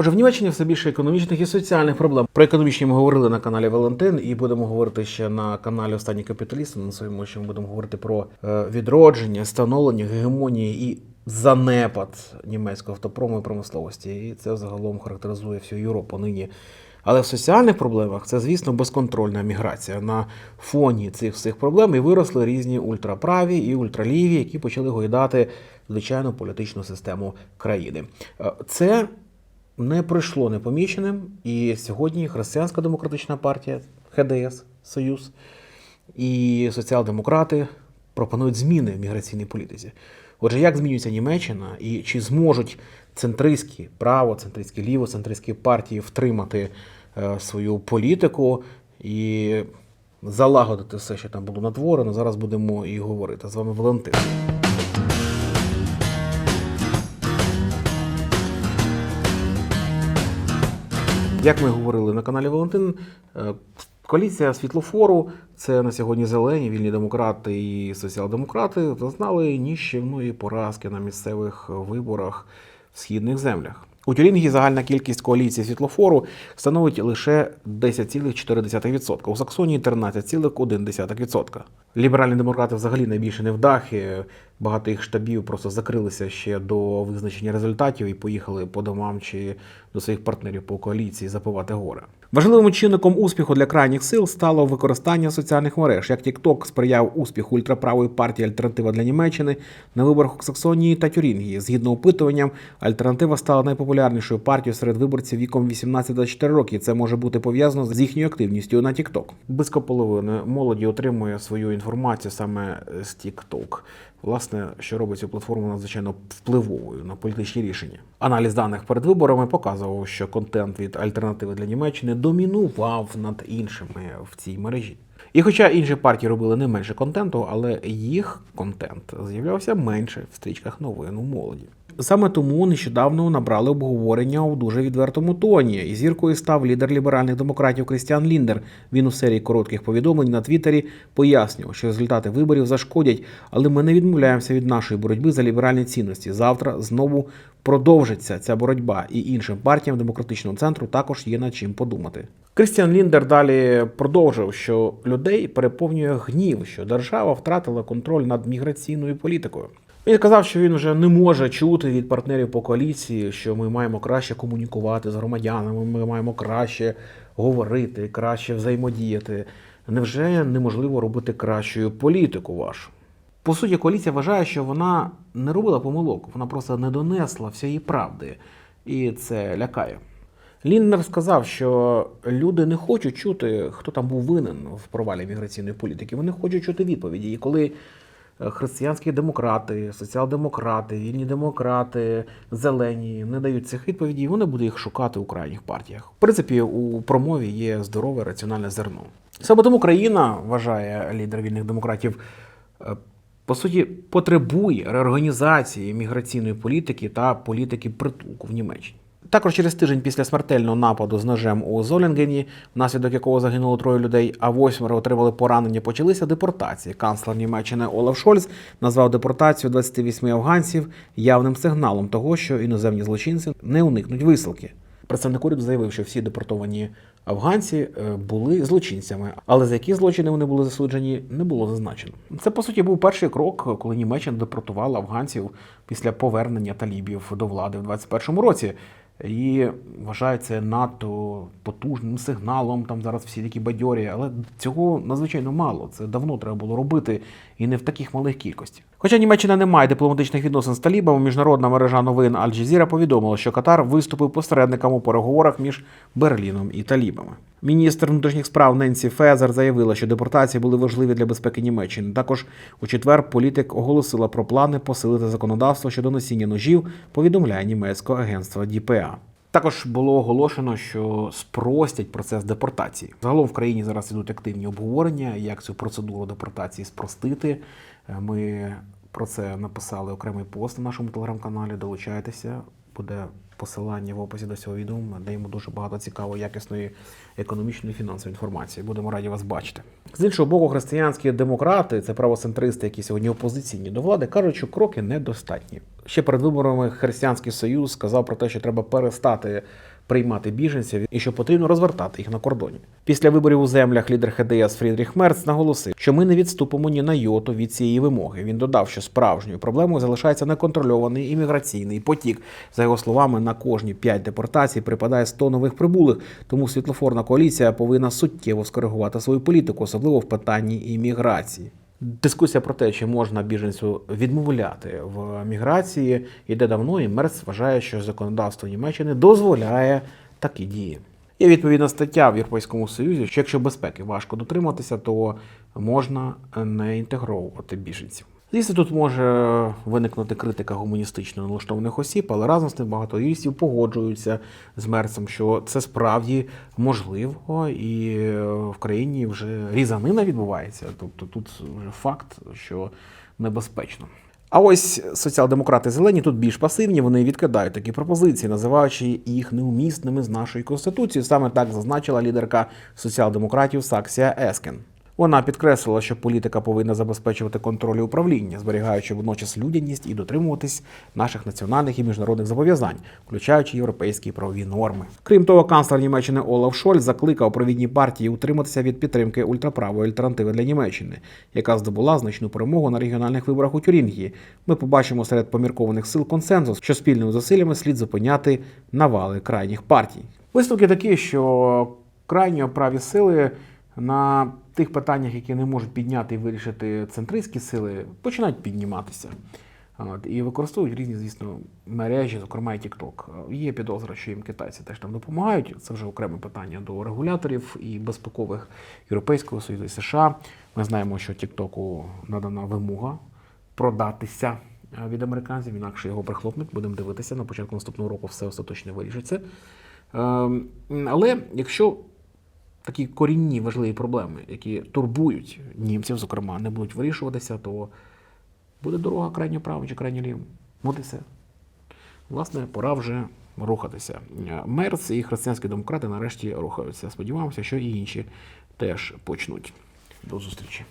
Отже, в Німеччині все більше економічних і соціальних проблем. Про економічні ми говорили на каналі Валентин, і будемо говорити ще на каналі Останні капіталісти. На своєму що ми будемо говорити про е, відродження, становлення, гегемонії і занепад німецького автопрому і промисловості. І це загалом характеризує всю Європу нині. Але в соціальних проблемах це, звісно, безконтрольна міграція. На фоні цих всіх проблем і виросли різні ультраправі і ультраліві, які почали гойдати звичайну політичну систему країни. Е, Це не пройшло непоміченим. І сьогодні Християнська демократична партія, ХДС, Союз і соціал-демократи пропонують зміни в міграційній політиці. Отже, як змінюється Німеччина і чи зможуть центристські право, центристські ліво, центристські партії втримати е, свою політику і залагодити все, що там було натворено. Зараз будемо і говорити. З вами Валентин. Як ми говорили на каналі Валентин, е, коаліція світлофору це на сьогодні зелені, вільні демократи і соціал-демократи зазнали ніщівної поразки на місцевих виборах в східних землях. У Тюрінгі загальна кількість коаліції світлофору становить лише 10,4%, у Саксонії 13,1%. Ліберальні демократи взагалі найбільше невдахи. Багато їх штабів просто закрилися ще до визначення результатів і поїхали по домам чи до своїх партнерів по коаліції запивати горе. Важливим чинником успіху для крайніх сил стало використання соціальних мереж. Як TikTok сприяв успіху ультраправої партії Альтернатива для Німеччини на виборах у Саксонії та Тюрінгії. Згідно опитуванням, альтернатива стала найпопулярнішою партією серед виборців віком 18-24 роки. Це може бути пов'язано з їхньою активністю на TikTok. Близько половини молоді отримує свою інформацію саме з TikTok. Власне, що робить цю платформу надзвичайно впливовою на політичні рішення. Аналіз даних перед виборами показував, що контент від альтернативи для Німеччини домінував над іншими в цій мережі. І хоча інші партії робили не менше контенту, але їх контент з'являвся менше в стрічках новин у молоді. Саме тому нещодавно набрали обговорення у дуже відвертому тоні. І зіркою став лідер ліберальних демократів Крістіан Ліндер. Він у серії коротких повідомлень на Твіттері пояснював, що результати виборів зашкодять, але ми не відмовляємося від нашої боротьби за ліберальні цінності. Завтра знову продовжиться ця боротьба, і іншим партіям демократичного центру також є над чим подумати. Крістіан Ліндер далі продовжив, що людей переповнює гнів, що держава втратила контроль над міграційною політикою. Він сказав, що він вже не може чути від партнерів по коаліції, що ми маємо краще комунікувати з громадянами, ми маємо краще говорити, краще взаємодіяти. Невже неможливо робити кращою політику вашу? По суті, коаліція вважає, що вона не робила помилок, вона просто не донесла всієї правди, і це лякає. Лінднер сказав, що люди не хочуть чути, хто там був винен в провалі міграційної політики. Вони хочуть чути відповіді. І коли християнські демократи, соціал-демократи, вільні демократи, зелені не дають цих відповідей, вони будуть їх шукати у крайніх партіях. В принципі, у промові є здорове раціональне зерно. Саме тому країна, вважає лідер вільних демократів, е, по суті, потребує реорганізації міграційної політики та політики притулку в Німеччині. Також через тиждень після смертельного нападу з ножем у Золінгені, внаслідок якого загинуло троє людей, а восьмеро отримали поранення, почалися депортації. Канцлер Німеччини Олаф Шольц назвав депортацію 28 афганців явним сигналом того, що іноземні злочинці не уникнуть висилки. Представник уряду заявив, що всі депортовані афганці е, були злочинцями, але за які злочини вони були засуджені, не було зазначено. Це по суті був перший крок, коли Німеччина депортувала афганців після повернення талібів до влади в 21-му році. І вважається надто потужним сигналом. Там зараз всі такі бадьорі, але цього надзвичайно мало. Це давно треба було робити і не в таких малих кількостях. Хоча Німеччина не має дипломатичних відносин з талібами, міжнародна мережа новин Аль-Джазіра повідомила, що Катар виступив посередником у переговорах між Берліном і талібами. Міністр внутрішніх справ Ненсі Фезер заявила, що депортації були важливі для безпеки Німеччини. Також у четвер політик оголосила про плани посилити законодавство щодо носіння ножів. Повідомляє німецьке агентство ДПА. Також було оголошено, що спростять процес депортації. Загалом в країні зараз ідуть активні обговорення, як цю процедуру депортації спростити. Е, Ми про це написали окремий пост на нашому телеграм-каналі. Долучайтеся, буде посилання в описі до цього відео. Даємо дуже багато цікавої, якісної економічної фінансової інформації. Будемо раді вас бачити. З іншого боку, християнські демократи, це правоцентристи, які сьогодні опозиційні до влади, кажуть, що кроки недостатні. Ще перед виборами Християнський Союз сказав про те, що треба перестати приймати біженців і що потрібно розвертати їх на кордоні. Після виборів у землях лідер ХДС Фрідріх Мерц наголосив, що ми не відступимо ні на йоту від цієї вимоги. Він додав, що справжньою проблемою залишається неконтрольований імміграційний потік. За його словами, на кожні п'ять депортацій припадає 100 нових прибулих. Тому світлофорна коаліція повинна суттєво скоригувати свою політику, особливо в питанні імміграції. Дискусія про те, чи можна біженцю відмовляти в міграції, йде давно, і Мерц вважає, що законодавство Німеччини дозволяє такі дії. Є відповідна стаття в Європейському Союзі, що якщо безпеки важко дотриматися, то можна не інтегровувати біженців. Звісно, тут може виникнути критика гуманістично налаштованих осіб, але разом з тим багато юристів погоджуються з Мерцем, що це справді можливо, і е, в країні вже різанина відбувається. Тобто тут вже факт, що небезпечно. А ось соціал-демократи зелені тут більш пасивні. Вони відкидають такі пропозиції, називаючи їх неумісними з нашої конституції. Саме так зазначила лідерка соціал-демократів Саксія Ескен. Вона підкреслила, що політика повинна забезпечувати контроль і управління, зберігаючи водночас людяність і дотримуватись наших національних і міжнародних зобов'язань, включаючи європейські правові норми. Крім того, канцлер Німеччини Олаф Шольц закликав провідні партії утриматися від підтримки ультраправої альтернативи для Німеччини, яка здобула значну перемогу на регіональних виборах у Тюрінгі. Ми побачимо серед поміркованих сил консенсус, що спільними зусиллями слід зупиняти навали крайніх партій. Висновки такі, що крайні праві сили на тих питаннях, які не можуть підняти і вирішити центристські сили, починають підніматися. От, і використовують різні, звісно, мережі, зокрема і TikTok. Є підозра, що їм китайці теж там допомагають. Це вже окреме питання до регуляторів і безпекових Європейського Союзу і США. Ми знаємо, що TikTok надана вимога продатися е, від американців, інакше його прихлопнуть. Будемо дивитися на початку наступного року все остаточно вирішиться. Ем, Але якщо такі корінні важливі проблеми, які турбують німців, зокрема, не будуть вирішуватися, то буде дорога крайньо право чи крайньо ліво. От все. Власне, пора вже рухатися. Мерц і християнські демократи нарешті рухаються. Сподіваємося, що і інші теж почнуть. До зустрічі.